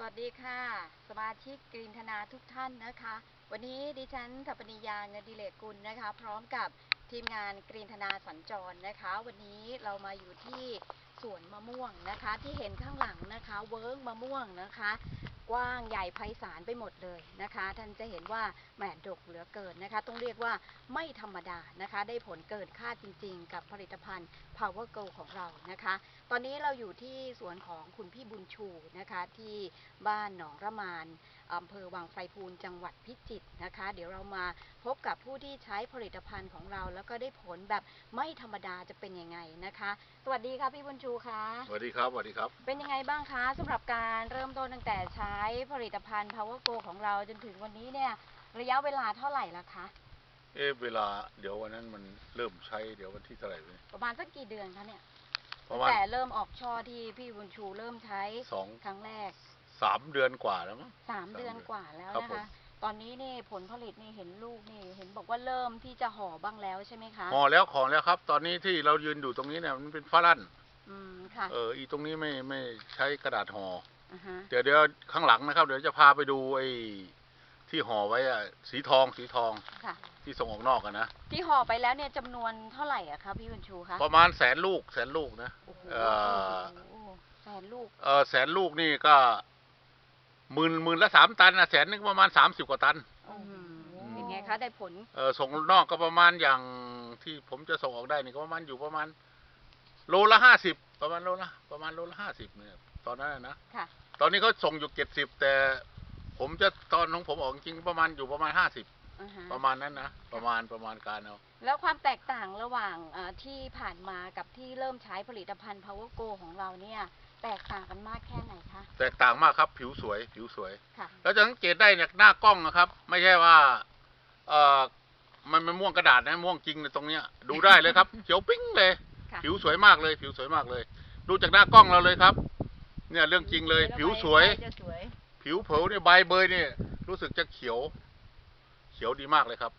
สวัสดีค่ะ สมาชิกกรีนธนาทุกท่านนะคะ วันนี้ดิฉันทัปนิยาเงินดิเลกกุลนะคะ พร้อมกับทีมงานกรีนธนาสัญจรนะคะ วันนี้เรามาอยู่ที่สวนมะม่วงนะคะ ที่เห็นข้างหลังนะคะ เวิร์กมะม่วงนะคะ กว้างใหญ่ไพศาลไปหมดเลยนะคะ ท่านจะเห็นว่าแหมดกเหลือเกินนะคะ ต้องเรียกว่าไม่ธรรมดานะคะ ได้ผลเกินคาดจริง ๆ กับผลิตภัณฑ์ Power Go ของเรานะคะ ตอนนี้เราอยู่ที่สวนของคุณพี่บุญชูนะคะ ที่บ้านหนองระมานอำเภอวังไพพูนจังหวัดพิจิตรนะคะ เดี๋ยวเรามาพบกับผู้ที่ใช้ผลิตภัณฑ์ของเรา แล้วก็ได้ผลแบบไม่ธรรมดาจะเป็นยังไงนะคะ สวัสดีค่ะพี่บุญชูคะสวัสดีครับสวัสดีครับ เป็นยังไงบ้างคะสำหรับการเริ่มต้นตั้งแต่ใช้ผลิตภัณฑ์ Power Go ของเราจนถึงวันนี้เนี่ยระยะเวลาเท่าไหร่ละคะ เอ๊ะเวลาเดี๋ยววันนั้นมันเริ่มใช้เดี๋ยววันที่เท่าไหร่เนี่ย ประมาณสักกี่เดือนคะเนี่ยประตั้งมาณแต่เริ่มออกช่อที่พี่บุญชูเริ่มใช้สองครั้งแรกสามเดือนกว่าแล้วมั้ง สามเดือนกว่าแล้วครับนะผม คะ ตอนนี้นี่ผลผลิตนี่เห็นลูกนี่เห็นบอกว่าเริ่มที่จะห่อบ้างแล้วใช่ไหมคะห่อแล้วของแล้วครับ ตอนนี้ที่เรายืนอยู่ตรงนี้เนี่ยมันเป็นฝรั่น อืมค่ะ เอออีตรงนี้ไม่ไม่ใช้กระดาษห่ออ่าฮะ เดี๋ยวเดี๋ยวข้างหลังนะครับ เดี๋ยวจะพาไปดูไอ้ที่ห่อไว้อะสีทองสีทองค่ะ ที่ส่งออกนอกกันนะ ที่ห่อไปแล้วเนี่ยจำนวนเท่าไหร่อะคะพี่บุญชูคะประมาณแสนลูกแสนลูกนะโอ้โหเอ่อโอ้โหแสนลูก เออแสนลูกนี่ก็หมื่นหมื่นละสามตันนะแสนนึงประมาณสามสิบกว่าตันอืมเป็นไงคะได้ผล เออส่งนอกก็ประมาณอย่างที่ผมจะส่งออกได้นี่ก็ประมาณอยู่ประมาณ โลละห้าสิบประมาณโลละประมาณโลละห้าสิบเนี่ย ตอนนั้นน่ะนะค่ะ ตอนนี้เขาส่งอยู่เจ็ดสิบแต่ ผมจะตอนของผมออกจริงๆประมาณอยู่ประมาณห้าสิบอ่าฮะประมาณนั้นนะประมาณประมาณการเอา แล้วความแตกต่างระหว่างเอ่อที่ผ่านมากับที่เริ่มใช้ผลิตภัณฑ์ Power Go ของเราเนี่ย แตกต่างกันมากแค่ไหนคะ แตกต่างมากครับผิวสวย ผิวสวย ค่ะแล้วจะสังเกตได้เนี่ยหน้ากล้องนะครับ ไม่ใช่ว่าเออมันมันม่วงกระดาษนะม่วงจริงในตรงเนี้ย ดูได้เลยครับ เขียวปิ้งเลย ค่ะ ผิวสวยมากเลย ผิวสวยมากเลย ดูจากหน้ากล้องเราเลยครับ เนี่ยเรื่องจริงเลย ผิวสวย จะสวยผิวเผลเนี่ยใบเบยเนี่ยรู้สึกจะเขียว เขียวดีมากเลยครับ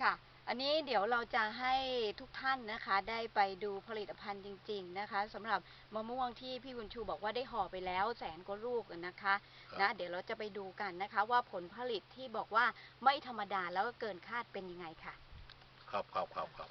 ค่ะ อันนี้เดี๋ยวเราจะให้ทุกท่านนะคะ ได้ไปดูผลิตภัณฑ์จริง ๆ นะคะสำหรับมะม่วงที่พี่บุญชูบอกว่าได้ห่อไปแล้วแสนกว่าลูกนะคะครับนะ เดี๋ยวเราจะไปดูกันนะคะ ว่าผลผลิตที่บอกว่าไม่ธรรมดาแล้วก็เกินคาดเป็นยังไงค่ะ ครับครับครับครับ